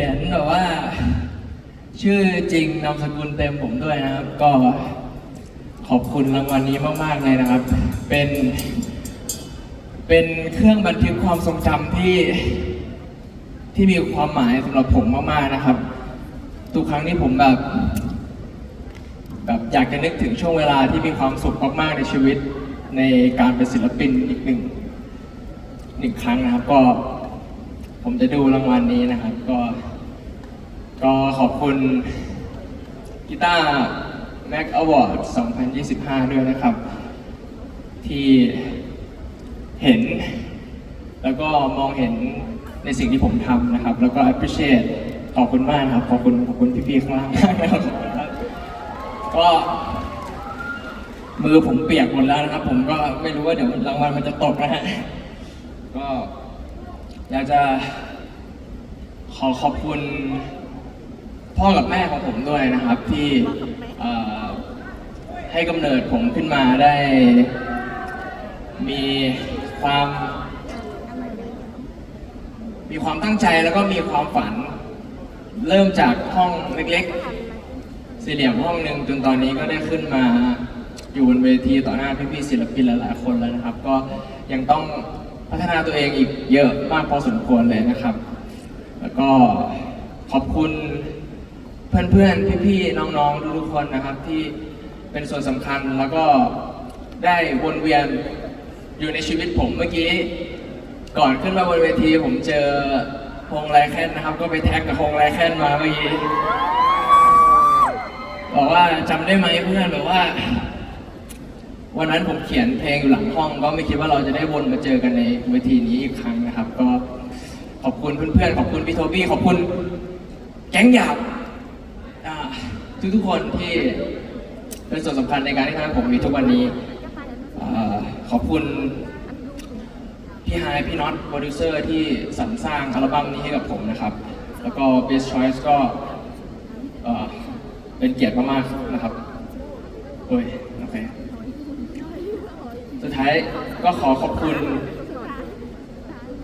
ขียนแบบว่า ชื่อจริงนามสกุลเต็มผมด้วยนะครับ ก็ขอบคุณรางวัลนี้มาก ๆ เลยนะครับ เป็น เป็นเครื่องบันทึกความทรงจำที่ ที่มีความหมายสำหรับผมมาก ๆ นะครับ ทุกครั้งที่ผมแบบ แบบอยากจะนึกถึงช่วงเวลาที่มีความสุขมาก ๆ ในชีวิต ในการเป็นศิลปินอีกหนึ่งหนึ่งครั้งนะครับ ก็ ผมจะดูรางวัลนี้นะครับ ก็ก็ ขอบคุณกีตาร์ Mac Award 2025 ด้วยนะครับ ที่เห็น แล้วก็มองเห็นในสิ่งที่ผมทำนะครับ แล้วก็ appreciate ขอบคุณมากครับ ขอบคุณขอบคุณพี่ๆข้างล่างมากนะครับขอบคุณครับก็มือผมเปียกหมดแล้วนะครับ ผมก็ไม่รู้ว่าเดี๋ยวรางวัลมันจะตกนะฮะก็อยากจะขอขอบคุณ พ่อกับแม่ของผมด้วยนะครับ ที่เอ่อให้กำเนิดผมขึ้นมาได้ มีความ มีความตั้งใจแล้วก็มีความฝัน เริ่มจากห้องเล็กๆ สี่เหลี่ยมห้องหนึ่งจนตอนนี้ก็ได้ขึ้นมาอยู่บนเวทีต่อหน้าพี่ๆศิลปินหลายๆคนแล้วนะครับ ก็ยังต้องพัฒนาตัวเองอีกเยอะมากพอสมควรเลยนะครับ แล้วก็ขอบคุณ เพื่อนๆ พี่ๆ น้องๆ ทุกๆคนนะครับที่เป็นส่วนสำคัญแล้วก็ได้วนเวียนอยู่ในชีวิตผมเมื่อกี้ ก่อนขึ้นมาบนเวทีผมเจอพงไรแคนนะครับ ก็ไปแท็กกับพงไรแคนมาเมื่อกี้บอกว่าจำได้ไหมเพื่อนแบบว่า วันนั้นผมเขียนเพลงอยู่หลังห้อง ก็ไม่คิดว่าเราจะได้วนมาเจอกันในเวทีนี้อีกครั้งนะครับ ก็ขอบคุณเพื่อนๆขอบคุณพี่โทบี้ขอบคุณแก๊งหยาบ ทุกๆคนที่เป็นส่วนสำคัญในการที่ทำให้ผมมีทุกวันนี้อ่าขอบคุณพี่ไฮายพี่น็อตโปรดิวเซอร์ที่สรรสร้างอัลบั้มนี้ให้กับผมนะครับ แล้วก็ Best Choice ก็เอ่อเป็นเกียรติมากๆนะครับโอ้ยโอเคสุดท้ายก็ขอขอบคุณ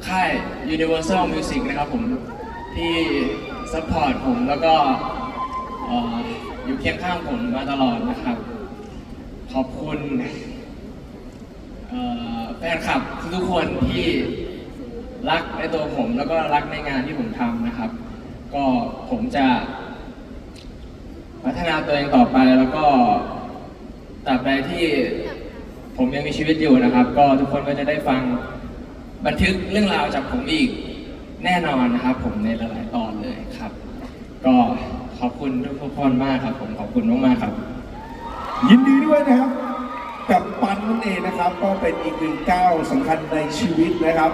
ค่าย Universal Music นะครับผม ที่ซัพพอร์ตผมแล้วก็ อยู่เคียงข้างผมมาตลอดนะครับ ขอบคุณแฟนคลับทุกคนที่รักในตัวผมแล้วก็รักในงานที่ผมทำนะครับ ก็ผมจะพัฒนาตัวเองต่อไปแล้วก็ตราบใดที่ผมยังมีชีวิตอยู่นะครับ ก็ทุกคนก็จะได้ฟังบันทึกเรื่องราวจากผมอีกแน่นอนนะครับ ผมในหลายๆตอนเลยครับ ก็ อบคุณทุกคนมากครับผมขอบคุณมากๆครับ ยินดีด้วยนะครับ กับปันนั่นเองนะครับ ก็เป็นอีกหนึ่งก้าวสำคัญในชีวิตนะครับ